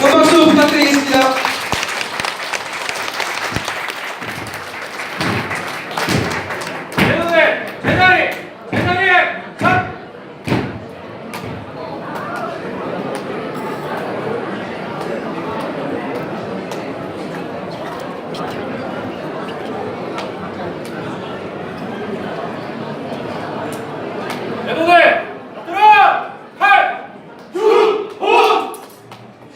큰 박수 부탁드리겠습니다. 제자리, 제자리, 제자리, 자. 제자리, 들어, 팔, 두, 호.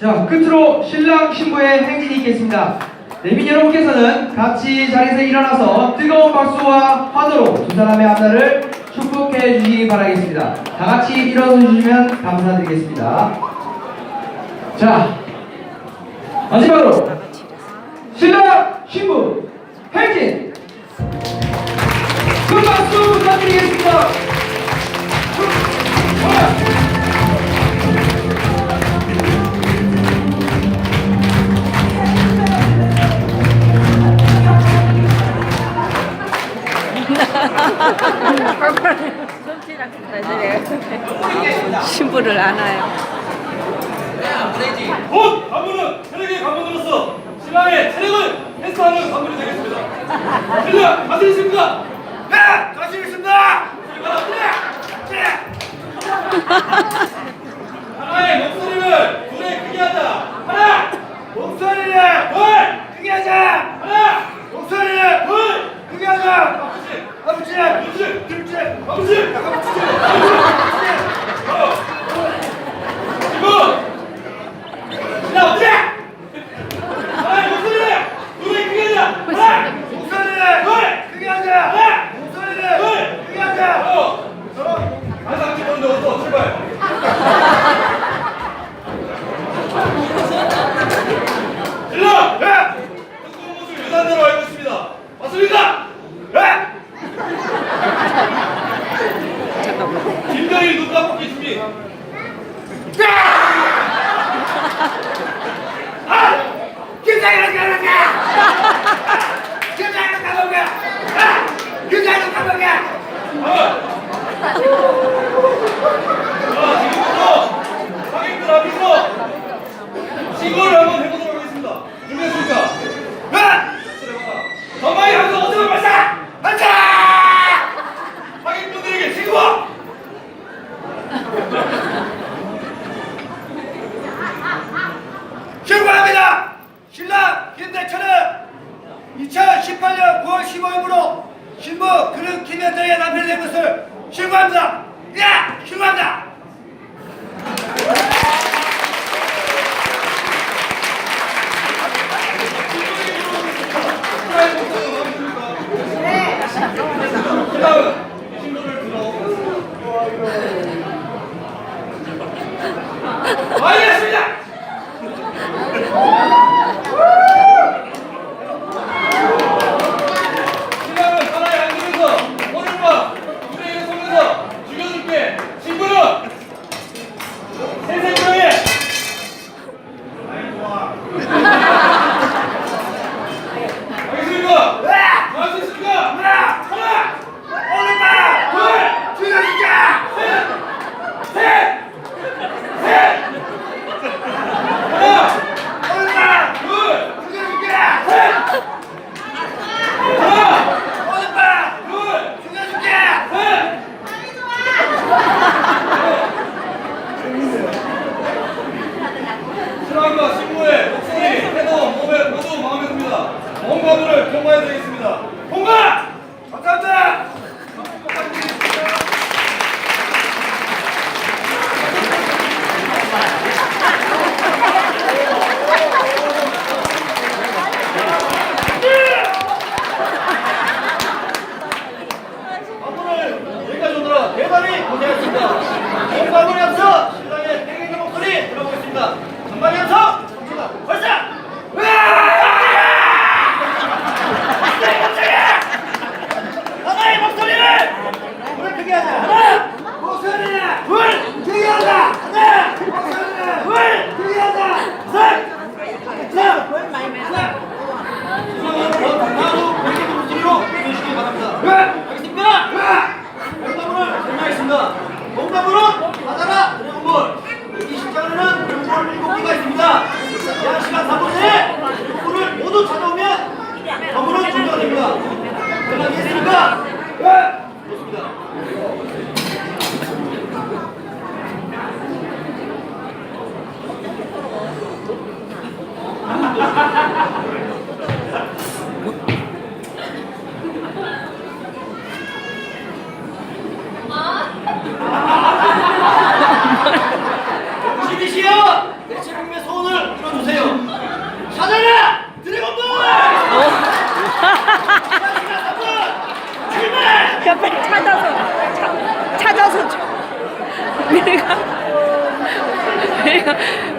자, 끝으로 신랑 신부의 행진이 있겠습니다. 내빈 여러분께서는 같이 자리에서 일어나서 뜨거운 박수와 환호로 두 사람의 앞날을 축복해 주시기 바라겠습니다. 다 같이 일어서 주시면 감사드리겠습니다. 자, 마지막으로 신랑 신부 행진 큰 박수 부탁드리겠습니다. 신부를 안아요. 곧 가문은 체력의 가문으로서 신랑의 체력을 헬스하는 가문이 되겠습니다. 신랑 자신 있습니까? 네, 자신 있습니다. 하나의 목소리를 둘에 크게 하자. 하나, 목소리를 둘 크게 하자. 하나, 목소리를 둘 크게 하자. 아버지, 아버지, 아버지, 둘째, 아버지, 아버지, 아버지. 이분. 야 어때? 아 목소리를 노래 크게 하자. 하나 목소리를 둘 크게 하자. 하나 목소리를 둘 크게 하자. 어. 어. 항상 기본데 어서 출발. 일로. 예. 특공 모습 유단대로 알고 있습니다. 맞습니까? 예. 김정일 눈 깜빡이 준비. 김장이랑 가볼까? 김장이랑 가볼까? 아! 김장이랑 가볼까? 자, 지금부터 상인들 앞에서 신고를 한번 해보도록 하겠습니다. 준비했습니까? 아! 전방에 항상 어디로 발사! 가자! 상인분들에게 신고! 신고합니다! 신랑 김대철은 2018년 9월 15일부로 신부 그릇 김현정의 남편이 된 것을 신고합니다! 야! 신고합니다!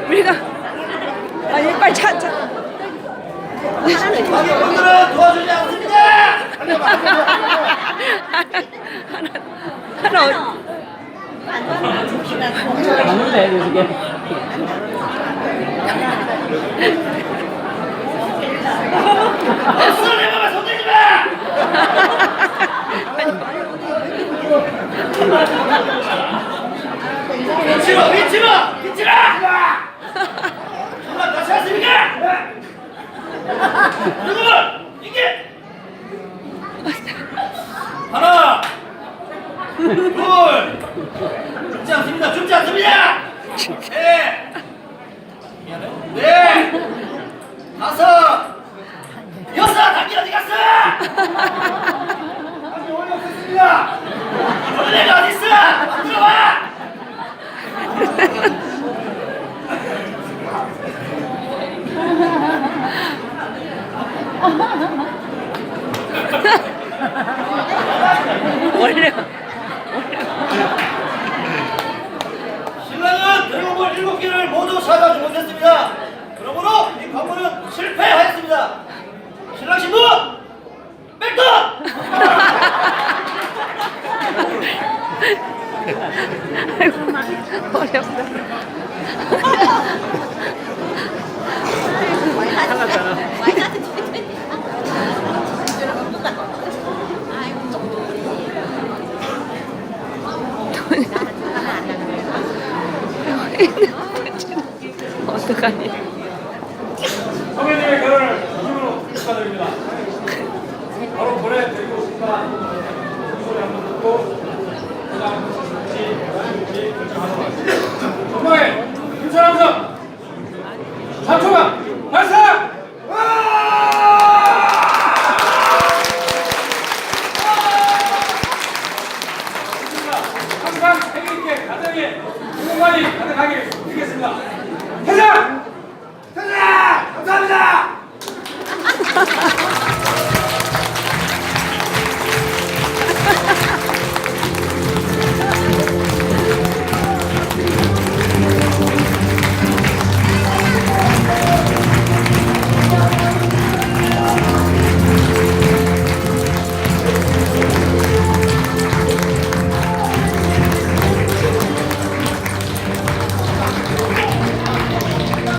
우리가 아니 빨리 차 차. 오늘은 도와주지 않습니다 하나 하나 어디 박수를 내봐봐 손대지 마 미치마 미치마 미치라 정말 다시 하십니까 누구 이게 하나 둘. 죽지 않습니다. 죽지 않습니다. 네. 네, 다섯, 여섯, 단기 어디 갔어? 단기 원이 없었습니다. 원래가 어디 있어? 들어와. 신랑은 드래곤볼 일곱 개를 모두 사가지 못했습니다. 그러므로 이 관문은 실패하였습니다. 신랑 신부 백도. 어렵다. 어떡하니? 가게 드리겠습니다. 회장! 회장! 감사합니다!